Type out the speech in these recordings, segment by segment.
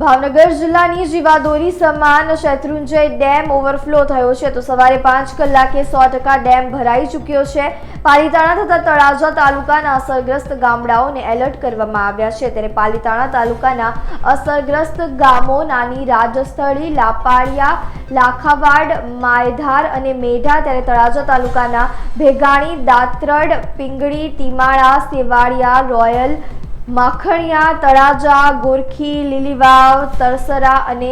ભાવનગર જિલ્લાની જીવાદોરી સમાન શેત્રુંજય ડેમ ઓવરફ્લો થયો છે. તો સવારે પાંચ કલાકે સો ટકા ડેમ ભરાઈ ચૂક્યો છે. પાલીતાણા તથા તળાજા તાલુકાના અસરગ્રસ્ત ગામડાઓને એલર્ટ કરવામાં આવ્યા છે. ત્યારે પાલીતાણા તાલુકાના અસરગ્રસ્ત ગામો નાની રાજસ્થળી લાપાડિયા લાખાવાડ, માયધાર અને મેઢા ત્યારે તળાજા તાલુકાના ભેગાણી, દાત્રડ, પિંગળી, ટીમાળા, સેવાળિયા, રોયલ માખણિયા તળાજા ગોરખી લીલીવાવ તરસરા અને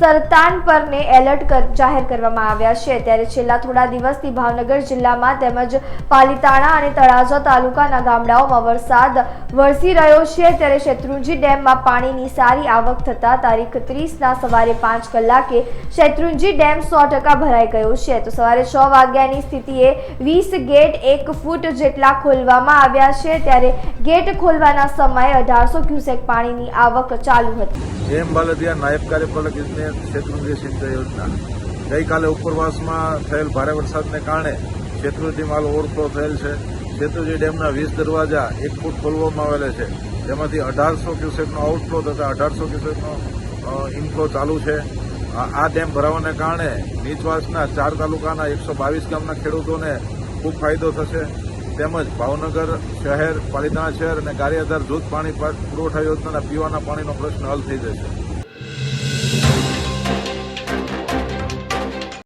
સરતાનપરને એલર્ટ જાહેર કરવામાં આવ્યા છે. ત્યારે છેલ્લા થોડા દિવસથી ભાવનગર જિલ્લામાં તેમજ પાલીતાણા અને તળાજા તાલુકાના ગામડાઓમાં વરસાદ વરસી રહ્યો છે. ત્યારે શેત્રુંજી ડેમમાં પાણીની સારી આવક થતાં તારીખ ત્રીસના સવારે પાંચ કલાકે શેત્રુંજી ડેમ સો ટકા ભરાઈ ગયો છે. તો સવારે છ વાગ્યાની સ્થિતિએ વીસ ગેટ એક ફૂટ જેટલા ખોલવામાં આવ્યા છે. ત્યારે ગેટ ખોલવાના સમયે અઢારસો ક્યુસેક પાણીની આવક ચાલુ હતી. જેમ બાલદિયા નાયબ કાર્યપાલક ઇજનેર શેત્રુંજી સિંચાઈ યોજના. ગઈકાલે ઉપરવાસમાં થયેલ ભારે વરસાદને કારણે શેત્રુંજી માલ ઓવરફ્લો થયેલ છે. શેત્રુંજી ડેમના વીસ દરવાજા એક ફૂટ ખોલવામાં આવેલા છે. તેમાંથી અઢારસો ક્યુસેકનો આઉટફ્લો તથા અઢારસો ક્યુસેકનો ઇનફ્લો ચાલુ છે. આ આ ડેમ ભરાવાને કારણે નીચવાસના ચાર તાલુકાના એકસો બાવીસ ગામના ખેડૂતોને ખૂબ ફાયદો થશે. તેમજ ભાવનગર શહેર, પાલિતાણા શહેર અને ગારિયાધાર જૂથ પાણી પુરવઠા યોજનાના પીવાના પાણીનો પ્રશ્ન હલ થઈ જશે.